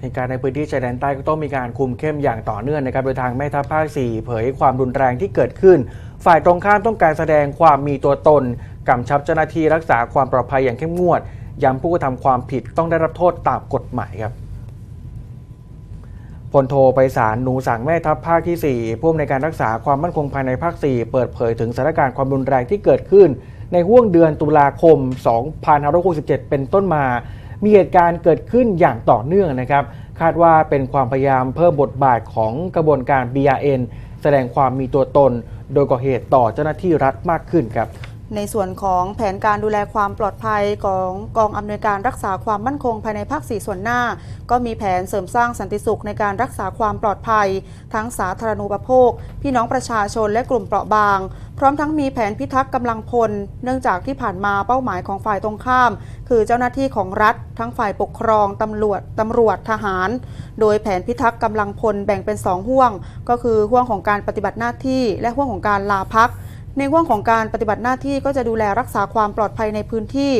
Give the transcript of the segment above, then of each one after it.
เหตุการณ์ในพื้นที่ชายแดนใต้ก็ต้องมีการคุมเข้มอย่างต่อเนื่องนะครับ โดยทางแม่ทัพภาค 4 เผยความรุนแรงที่เกิดขึ้น ฝ่ายตรงข้ามต้องการแสดงความมีตัวตนกำชับเจ้าหน้าที่รักษาความปลอดภัยอย่างเข้มงวด ย้ำผู้กระทำความผิดต้องได้รับโทษตามกฎหมายครับพลโทไปสารหนูสังแม่ทัพภาคที่ 4 ผู้อำนวยการรักษาความมั่นคงภายในภาค 4 เปิดเผยถึงสถานการณ์ความรุนแรงที่เกิดขึ้น ในห่วงเดือนตุลาคม 2567 เป็นต้นมา มีเหตุการณ์เกิดขึ้นอย่างต่อเนื่องนะครับ คาดว่าเป็นความพยายามเพิ่มบทบาทของกระบวนการ BRN แสดงความมีตัวตน โดยก่อเหตุต่อเจ้าหน้าที่รัฐมากขึ้นครับ ในส่วนของแผนการดูแลความปลอดภัยของกองอำนวยการรักษาความมั่นคงภายในภาคสี่ส่วนหน้า ก็มีแผนเสริมสร้างสันติสุขในการรักษาความปลอดภัย ทั้งสาธารณูปโภค พี่น้องประชาชนและกลุ่มเปราะบาง พร้อมทั้งมีแผนพิทักษ์กำลังพล เนื่องจากที่ผ่านมาเป้าหมายของฝ่ายตรงข้าม คือเจ้าหน้าที่ของรัฐ ทั้งฝ่ายปกครองตำรวจตำรวจทหาร โดยแผนพิทักษ์กำลังพลแบ่งเป็นสองห่วง ก็คือห่วงของการปฏิบัติหน้าที่ และห่วงของการลาพัก ในห่วงของการปฏิบัติหน้าที่ก็จะดูแลรักษาความปลอดภัยในพื้นที่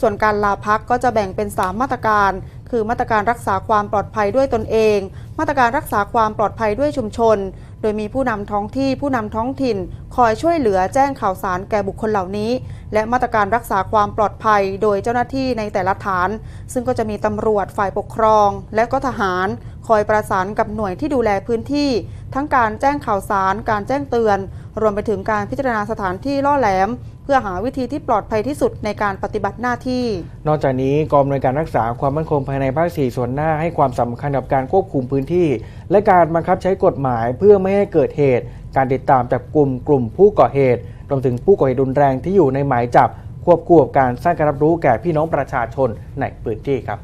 ส่วนการลาพักก็จะแบ่งเป็น 3 มาตรการ คือมาตรการรักษาความปลอดภัยด้วยตนเอง มาตรการรักษาความปลอดภัยด้วยชุมชน โดยมีผู้นำท้องที่ผู้นำท้องถิ่น คอยช่วยเหลือแจ้งข่าวสารแก่บุคคลเหล่านี้ และมาตรการรักษาความปลอดภัย โดยเจ้าหน้าที่ในแต่ละฐาน ซึ่งก็จะมีตำรวจฝ่ายปกครอง และก็ทหาร คอยประสานกับหน่วยที่ดูแลพื้นที่ ทั้งการแจ้งข่าวสาร การแจ้งเตือน รวมไปถึงการพิจารณาสถานที่ล่อแหลม เพื่อหาวิธีที่ปลอดภัยที่สุดในการปฏิบัติหน้าที่ นอกจากนี้กองอำนวยการรักษาความมั่นคงภายในภาค4ส่วนหน้าให้ความสำคัญกับการควบคุมพื้นที่ และการบังคับใช้กฎหมายเพื่อไม่ให้เกิดเหตุ การติดตามจับกลุ่มกลุ่มผู้ก่อเหตุรวมถึงผู้ก่อเหตุรุนแรงที่อยู่ในหมายจับควบคู่กับการสร้างการรับรู้แก่พี่น้องประชาชนในพื้นที่ครับ